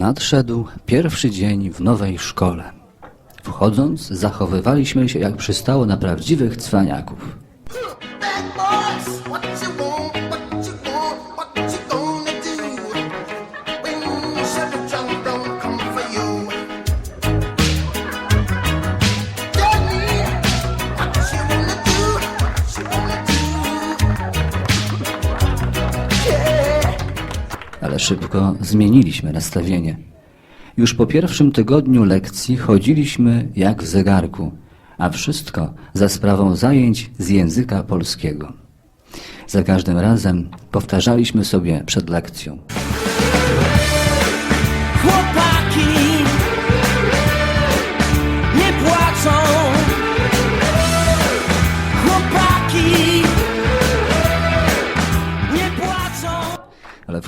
Nadszedł pierwszy dzień w nowej szkole. Wchodząc, zachowywaliśmy się jak przystało na prawdziwych cwaniaków. Ale szybko zmieniliśmy nastawienie. Już po pierwszym tygodniu lekcji chodziliśmy jak w zegarku, a wszystko za sprawą zajęć z języka polskiego. Za każdym razem powtarzaliśmy sobie przed lekcją.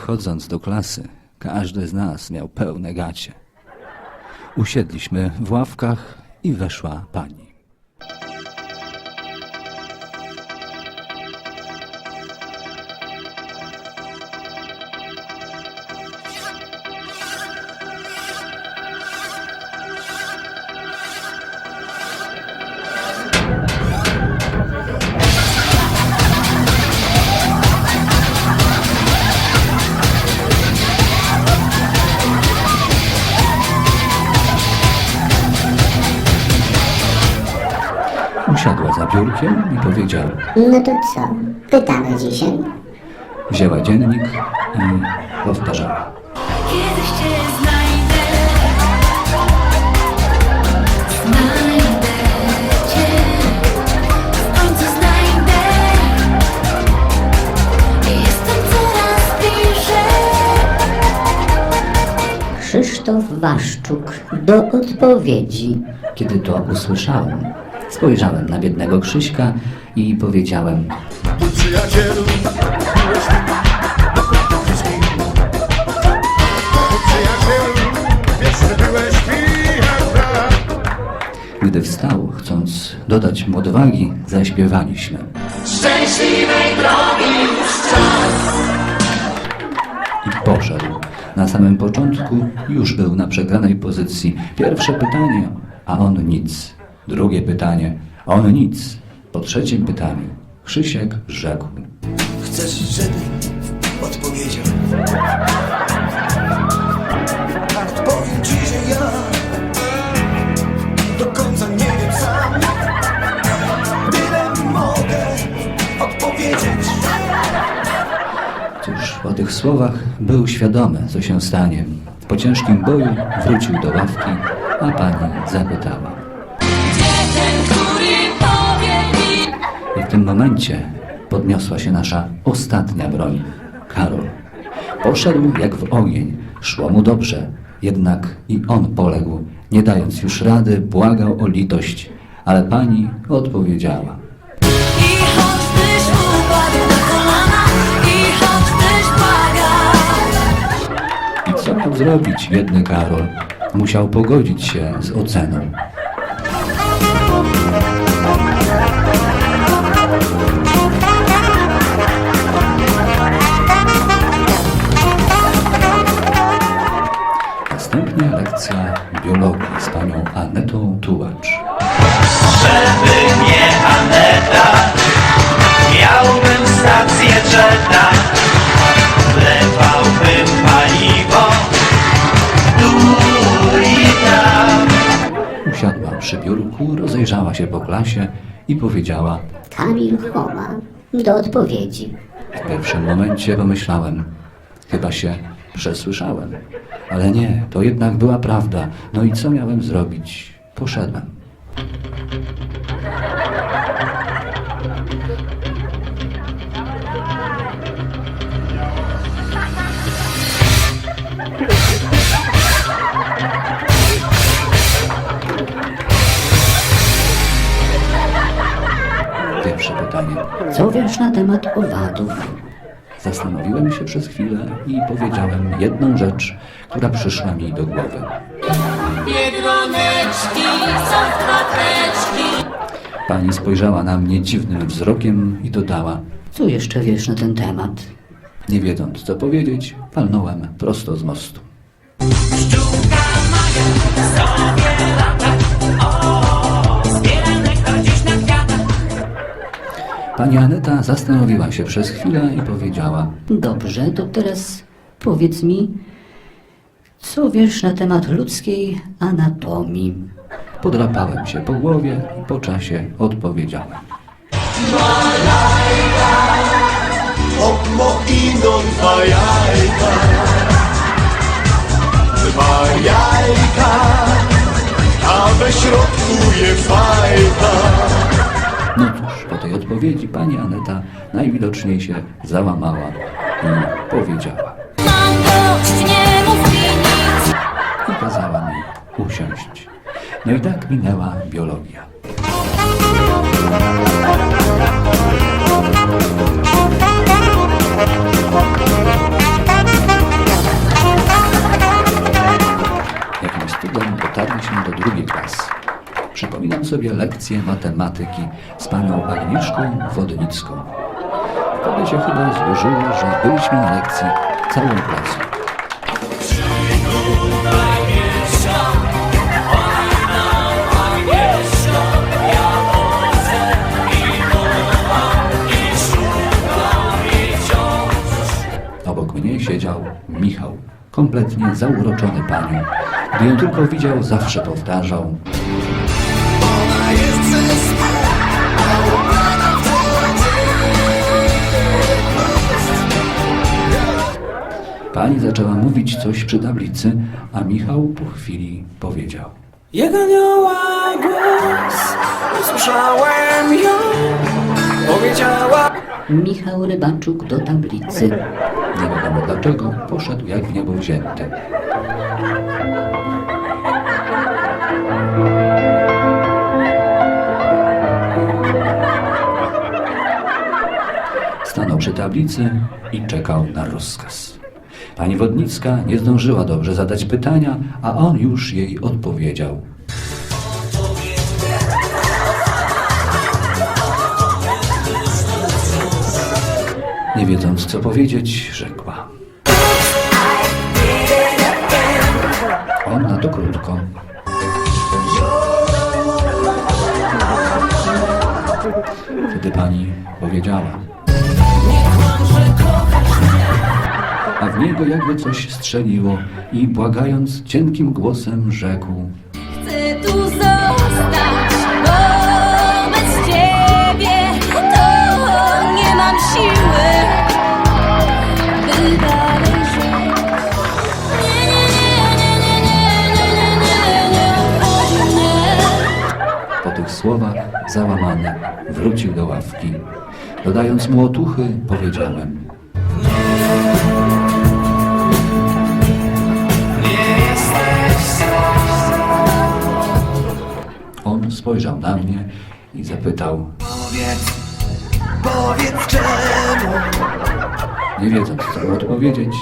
Wchodząc do klasy, każdy z nas miał pełne gacie. Usiedliśmy w ławkach i weszła pani. Biurkiem i powiedziała. No to co? Pytamy dzisiaj. Wzięła dziennik i powtarzała. Kiedyś cię znajdę, znajdę cię, w końcu znajdę. Jestem coraz bliżej. Krzysztof Waszczuk do odpowiedzi. Kiedy to usłyszałem, spojrzałem na biednego Krzyśka i powiedziałem: Przyjacielu, miłość. Gdy wstał, chcąc dodać mu odwagi, zaśpiewaliśmy. I poszedł. Na samym początku już był na przegranej pozycji. Pierwsze pytanie, a on nic. Drugie pytanie, a on nic. Po trzecim pytaniu Krzysiek rzekł. Chcesz, żebym odpowiedział? Powiem ci, że ja do końca nie wiem sam. Tyle mogę odpowiedzieć. Cóż, po tych słowach był świadomy, co się stanie. Po ciężkim boju wrócił do ławki, a pani zapytała. Tym momencie podniosła się nasza ostatnia broń, Karol. Poszedł jak w ogień, szło mu dobrze, jednak i on poległ, nie dając już rady, błagał o litość, ale pani odpowiedziała. i co miał zrobić biedny Karol? Musiał pogodzić się z oceną. Następnie lekcja biologii z panią Anetą Tułacz. Żeby nie Aneta, miałbym stację Jetta, wlewałbym paliwo tu i tam. Usiadła przy biurku, rozejrzała się po klasie i powiedziała Kamil Choma do odpowiedzi. W pierwszym momencie pomyślałem, chyba się przesłyszałem. Ale nie, to jednak była prawda. No i co miałem zrobić? Poszedłem. Pierwsze pytanie. Co wiesz na temat owadów? Zastanowiłem się przez chwilę i powiedziałem jedną rzecz, która przyszła mi do głowy. Biedroneczki są krateczki. Pani spojrzała na mnie dziwnym wzrokiem i dodała, Co jeszcze wiesz na ten temat? nie wiedząc co powiedzieć, palnąłem prosto z mostu. Pani Aneta zastanowiła się przez chwilę i powiedziała: Dobrze, to teraz powiedz mi, co wiesz na temat ludzkiej anatomii? Podrapałem się po głowie i po czasie odpowiedziałem. Okno idą dwa jajka Dwa jajka A we środku jest fajka odpowiedzi pani Aneta najwidoczniej się załamała i powiedziała. Mam dość, nie mów mi nic I kazała mi usiąść. No i tak minęła biologia. Sobie lekcję matematyki z panią Agnieszką Wodnicką. Wtedy się chyba złożyło, że byliśmy na lekcji całą klasą. Obok mnie siedział Michał, kompletnie zauroczony panią. Gdy ją tylko widział, zawsze powtarzał Pani zaczęła mówić coś przy tablicy, a Michał po chwili powiedział. Jego anioła głos Usłyszałem ją Powiedziała Michał Rybaczuk do tablicy. Nie wiadomo dlaczego, poszedł jak w niebo wzięty. Przy tablicy i czekał na rozkaz. Pani Wodnicka nie zdążyła dobrze zadać pytania, a on już jej odpowiedział. Nie wiedząc co powiedzieć, rzekła. On na to krótko. Wtedy pani powiedziała. A w niego jakby coś strzeliło i błagając cienkim głosem rzekł. Chcę tu zostać, bo bez ciebie to nie mam siły, by dalej żyć. Nie, nie, nie, nie, nie, nie, nie, nie, nie, nie obchodzi mnie. Po tych słowach załamany wrócił do ławki. Dodając mu otuchy, powiedziałem. On spojrzał na mnie i zapytał, Powiedz, powiedz czemu nie wiedząc co odpowiedzieć,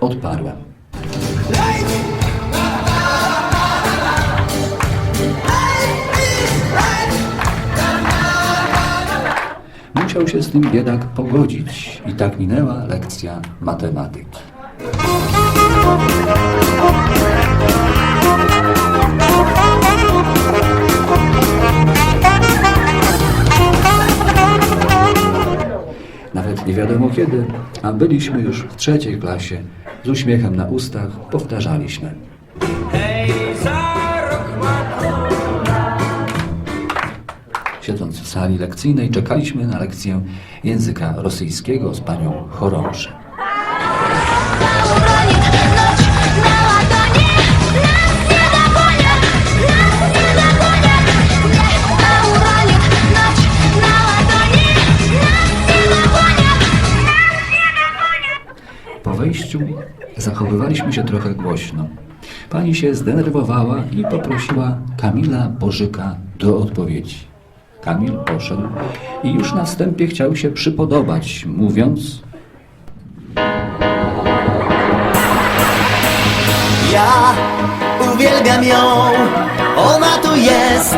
odparłem. Musiał się z tym biedak pogodzić i tak minęła lekcja matematyki. Wiadomo kiedy, a byliśmy już w trzeciej klasie. Z uśmiechem na ustach powtarzaliśmy. Hej, za Siedząc w sali lekcyjnej, czekaliśmy na lekcję języka rosyjskiego z panią chorąży. Wejściu zachowywaliśmy się trochę głośno. Pani się zdenerwowała i poprosiła Kamila Bożyka do odpowiedzi. Kamil poszedł i już na wstępie chciał się przypodobać, mówiąc Ja uwielbiam ją Ona tu jest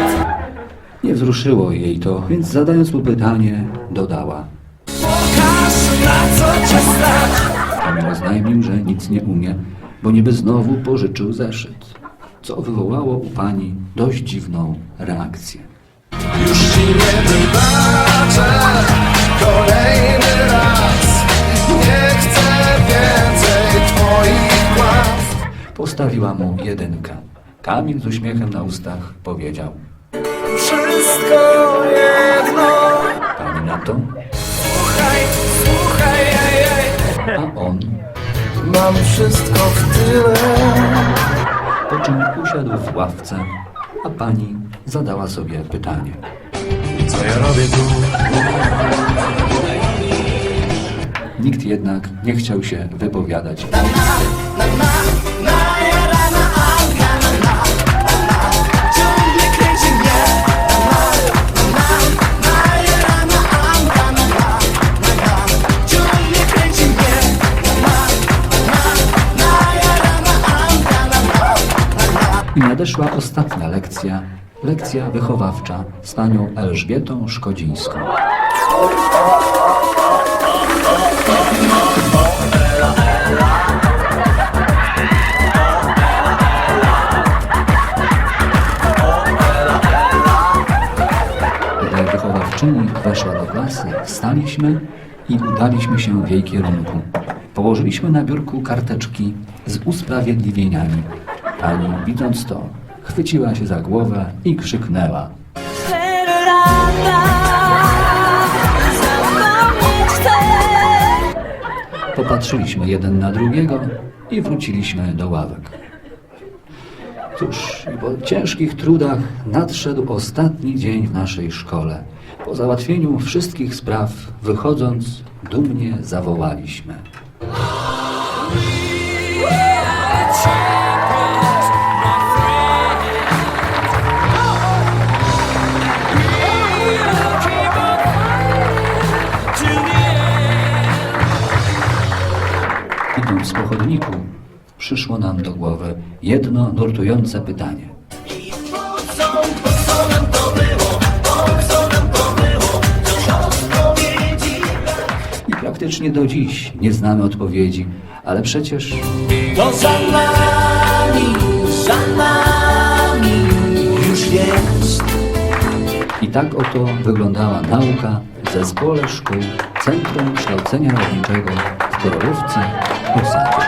Nie wzruszyło jej to, więc zadając mu pytanie, dodała. Pokaż na co cię stać Kamil oznajmił, że nic nie umie, bo niby znowu pożyczył zeszyt, co wywołało u pani dość dziwną reakcję. Już ci nie wybaczę kolejny raz Nie chcę więcej twoich kłamstw Postawiła mu jedynkę. Kamil z uśmiechem na ustach powiedział. Wszystko jedno Pani na to, Słuchaj, on, Mam wszystko w tyle po czym usiadł w ławce, a pani zadała sobie pytanie. Co ja robię tu? Nikt jednak nie chciał się wypowiadać. Ciągle nadeszła ostatnia lekcja, lekcja wychowawcza z panią Elżbietą Szkodzińską. Gdy wychowawczyni weszła do klasy, wstaliśmy i udaliśmy się w jej kierunku. Położyliśmy na biurku karteczki z usprawiedliwieniami. Pani, widząc to, chwyciła się za głowę i krzyknęła. Cztery lata zapomnieć chcę Popatrzyliśmy jeden na drugiego i wróciliśmy do ławek. Cóż, po ciężkich trudach nadszedł ostatni dzień w naszej szkole. Po załatwieniu wszystkich spraw, wychodząc, dumnie zawołaliśmy. Przyszło nam do głowy jedno nurtujące pytanie. I praktycznie do dziś nie znamy odpowiedzi, ale przecież To za nami, za nami już jest i tak oto wyglądała nauka w zespole szkół Centrum Kształcenia Rolniczego w Korolówce, Osadzie.